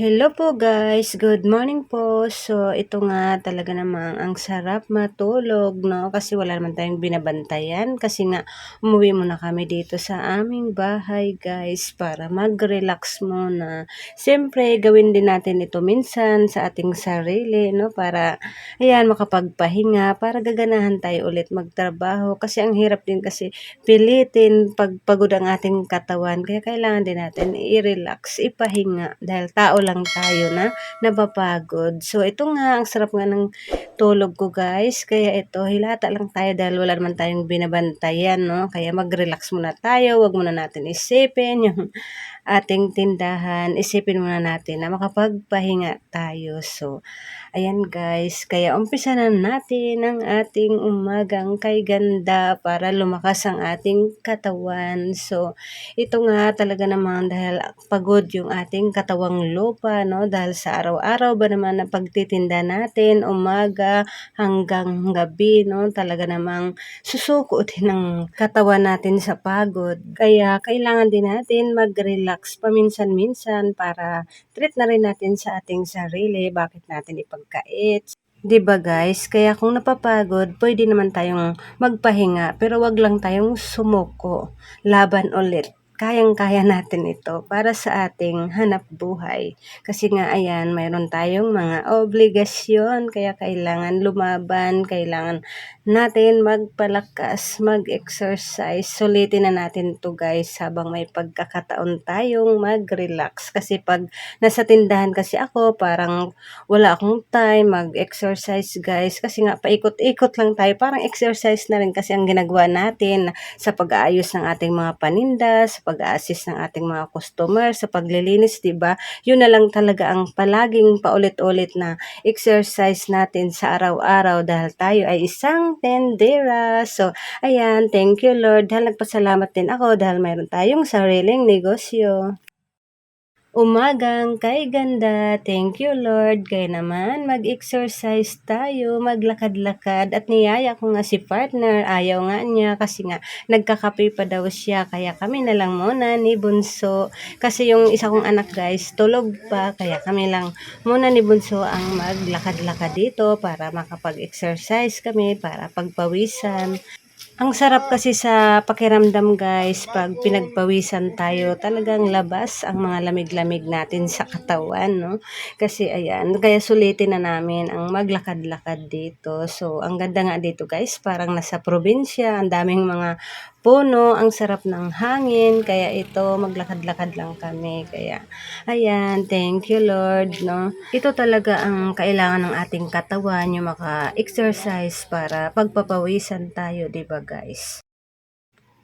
Hello po guys, good morning po. So ito nga talaga namang ang sarap matulog no? Kasi wala naman tayong binabantayan. Kasi nga umuwi muna kami dito sa aming bahay guys para mag-relax muna. Siyempre gawin din natin ito minsan sa ating sarili no? Para ayan makapagpahinga para gaganahan tayo ulit magtrabaho. Kasi ang hirap din kasi pilitin pagpagod ang ating katawan. Kaya kailangan din natin i-relax, ipahinga. Dahil tao lang tayo na napapagod. So, ito nga, ang sarap nga ng tulog ko guys. Kaya ito, hilata lang tayo dahil wala naman tayong binabantayan, no? Kaya mag-relax muna tayo, wag muna natin isipin yung ating tindahan. Isipin muna natin na makapagpahinga tayo. So, ayan guys, kaya umpisa na natin ang ating umagang kay ganda para lumakas ang ating katawan. So, ito nga talaga naman dahil pagod yung ating katawang lupa, no? Dahil sa araw-araw ba naman na pagtitinda natin, umaga hanggang gabi, no? Talaga namang susuko din ng katawan natin sa pagod. Kaya kailangan din natin mag-relax paminsan-minsan para treat na rin natin sa ating sarili. Bakit natin ipagkait? 'Di ba guys? Kaya kung napapagod, pwede naman tayong magpahinga, pero wag lang tayong sumuko. Laban ulit. Kayang-kaya natin ito para sa ating hanap buhay. Kasi nga ayan, mayroon tayong mga obligasyon, kaya kailangan lumaban, kailangan natin magpalakas, mag-exercise. Sulitin na natin to guys habang may pagkakataon tayong mag-relax. Kasi pag nasa tindahan kasi ako, parang wala akong time mag-exercise guys. Kasi nga paikot-ikot lang tayo. Parang exercise na rin kasi ang ginagawa natin sa pag-aayos ng ating mga paninda, pag-assist ng ating mga customer, sa paglilinis, 'di ba? Yun na lang talaga ang palaging paulit-ulit na exercise natin sa araw-araw dahil tayo ay isang tendera. So, ayan, thank you Lord dahil nagpasalamat din ako dahil mayroon tayong sariling negosyo. Umagang kay ganda, thank you Lord. Kaya naman mag-exercise tayo, maglakad-lakad at niyaya ko nga si partner, ayaw nga niya kasi nga nagkakape pa daw siya kaya kami na lang muna ni Bunso. Kasi yung isa kong anak guys, tulog pa kaya kami lang muna ni Bunso ang maglakad-lakad dito para makapag-exercise kami, para pagpawisan. Ang sarap kasi sa pakiramdam guys, pag pinagpawisan tayo, talagang labas ang mga lamig-lamig natin sa katawan, no? Kasi ayan, kaya sulitin na namin ang maglakad-lakad dito. So, ang ganda nga dito guys, parang nasa probinsya, ang daming mga puno, ang sarap ng hangin, kaya ito, maglakad-lakad lang kami. Kaya, ayan, thank you Lord, no? Ito talaga ang kailangan ng ating katawan, yung maka-exercise para pagpapawisan tayo, di ba guys?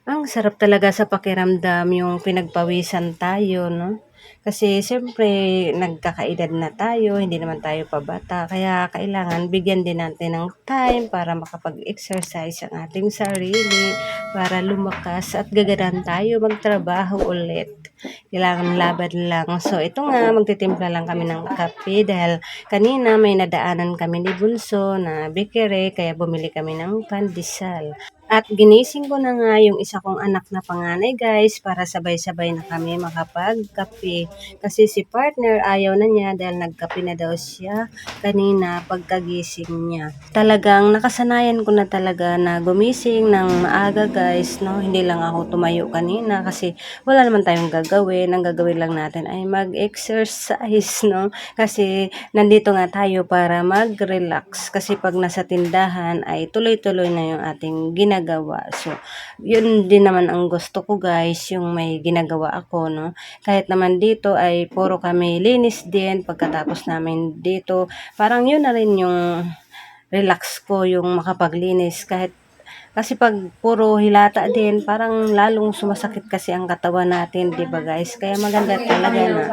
Ang sarap talaga sa pakiramdam yung pinagpawisan tayo, no? Kasi siyempre nagkakaedad na tayo, hindi naman tayo pabata, kaya kailangan bigyan din natin ng time para makapag-exercise ang ating sarili, para lumakas at gagadan tayo magtrabaho ulit. Kailangan laban lang. So ito nga, magtitimpla lang kami ng kape dahil kanina may nadaanan kami ni Bunso na bikere, kaya bumili kami ng pandesal. At ginising ko na nga yung isa kong anak na panganay guys para sabay-sabay na kami makapagkape. Kasi si partner ayaw na niya dahil nagkape na daw siya kanina pagkagising niya. Talagang nakasanayan ko na talaga na gumising ng maaga guys. No? Hindi lang ako tumayo kanina kasi wala naman tayong gagawin. Ang gagawin lang natin ay mag-exercise. No? Kasi nandito nga tayo para mag-relax. Kasi pag nasa tindahan ay tuloy-tuloy na yung ating ginagawa ginagawa. So, yun din naman ang gusto ko guys, yung may ginagawa ako, no. Kahit naman dito ay puro kami linis din pagkatapos namin dito. Parang yun na rin yung relax ko, yung makapaglinis kahit kasi pag puro hilata din, parang lalong sumasakit kasi ang katawan natin, 'di ba guys? Kaya maganda talaga na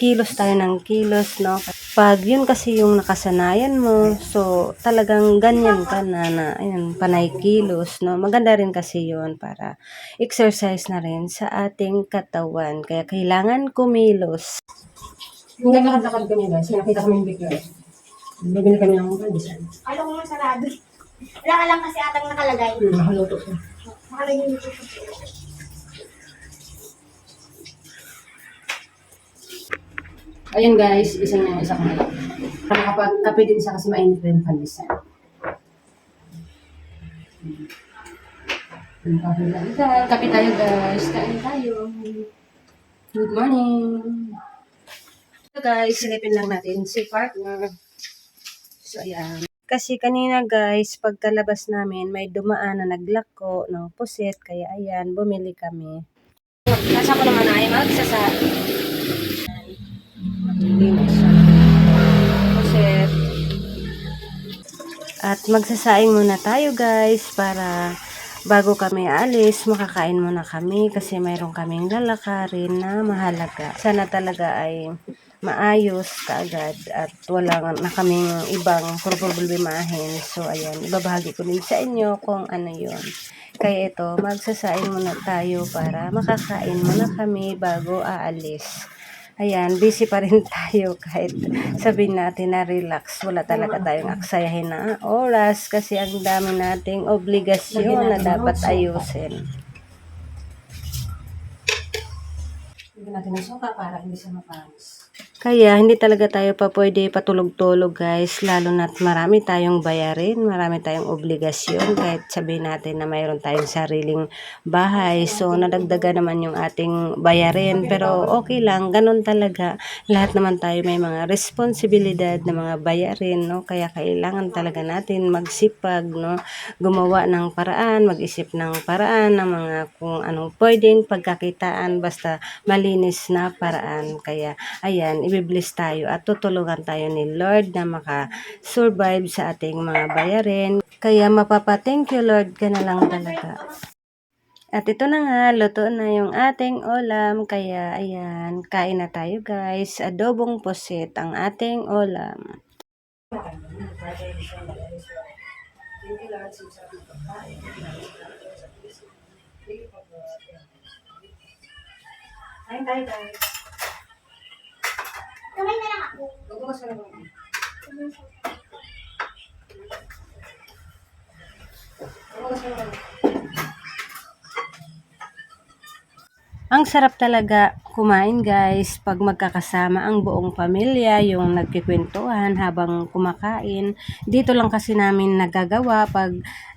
kilos tayo ng kilos, no? Pag yun kasi yung nakasanayan mo, so talagang ganyan ka na, na ayun, panay kilos, no? Maganda rin kasi yun para exercise na rin sa ating katawan. Kaya kailangan kumilos. Yung naglalakad kami guys, nakita kami yung bigla. Bibili kami ng pandesal. Alam mo sarado. Wala ka lang kasi atang nakalagay. Hmm, nakaluto siya. Nakalagay yung Ayan guys, isang yung isa kong alam. Makapagkape din siya kasi mainit rin pandesal. Kape tayo guys. Kain tayo. Good morning. So guys, silipin lang natin si partner. So ayan. Kasi kanina guys, pagkalabas namin, may dumaan na naglako ng puset. Kaya ayan, bumili kami. Nasa ko naman ay magsasa. Linis siya. Puset. At magsasaing muna tayo guys para bago kami alis, makakain muna kami kasi mayroon kaming lalakarin na mahalaga. Sana talaga ay maayos kaagad at wala na kaming ibang problemahin. So, ayan, ibabahagi ko din sa inyo kung ano yon Kaya ito, magsasaing muna tayo para makakain muna kami bago aalis. Ayan, busy pa rin tayo kahit sabihin natin na relax. Wala talaga tayong aksayahin na oras kasi ang dami nating obligasyon na dapat ayusin. Lagyan natin ng suka para hindi siya mapanis. Kaya hindi talaga tayo pa pwede patulog-tulog guys, lalo na't marami tayong bayarin, marami tayong obligasyon kahit sabihin natin na mayroon tayong sariling bahay. So nadagdagan naman yung ating bayarin pero okay lang, ganun talaga. Lahat naman tayo may mga responsibilidad na mga bayarin, no? Kaya kailangan talaga natin magsipag, no? Gumawa ng paraan, mag-isip ng paraan ng mga kung anong pwedeng pagkakitaan basta malinis na paraan. Kaya ayan, ibibless tayo at tutulungan tayo ni Lord na maka-survive sa ating mga bayarin. Kaya mapapa-thank you Lord ka na lang talaga. At ito na nga, luto na yung ating ulam. Kaya ayan, kain na tayo guys. Adobong pusit ang ating ulam. Kain tayo guys. Kamay na lang ako. Magbukas ka na ba? Magbukas ka na ba? Ang sarap talaga kumain guys. Pag magkakasama ang buong pamilya, yung nagkikwentuhan habang kumakain. Dito lang kasi namin nagagawa pag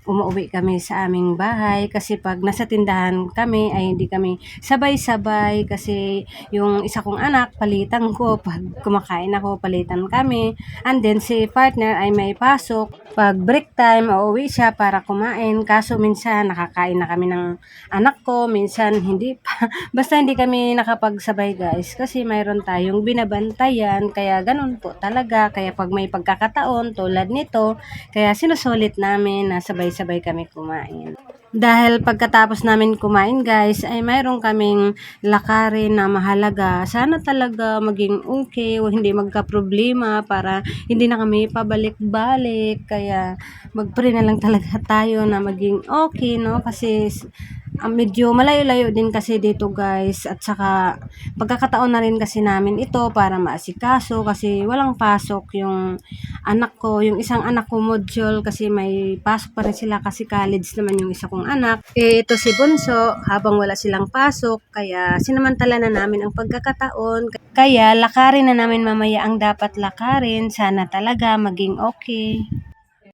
umuwi kami sa aming bahay. Kasi pag nasa tindahan kami ay hindi kami sabay-sabay. Kasi yung isa kong anak palitan ko. Pag kumakain ako palitan kami. And then si partner ay may pasok. Pag break time uuwi siya para kumain. Kaso minsan nakakain na kami ng anak ko. Minsan hindi pa. Basta hindi kami nakapagsabay guys. Kasi mayroon tayong binabantayan. Kaya ganun po talaga. Kaya pag may pagkakataon tulad nito kaya sinusulit namin na sabay-sabay kami kumain. Dahil pagkatapos namin kumain guys ay mayroon kaming lakarin na mahalaga. Sana talaga maging okay o hindi magka-problema para hindi na kami pabalik-balik. Kaya mag-pray na lang talaga tayo na maging okay no? Kasi ah, medyo malayo-layo din kasi dito guys at saka pagkakataon na rin kasi namin ito para maasikaso kasi walang pasok yung anak ko, yung isang anak ko module kasi may pasok pa rin sila kasi college naman yung isa kong anak. Eh ito si Bunso habang wala silang pasok kaya sinamantala na namin ang pagkakataon. Kaya lakarin na namin mamaya ang dapat lakarin. Sana talaga maging okay.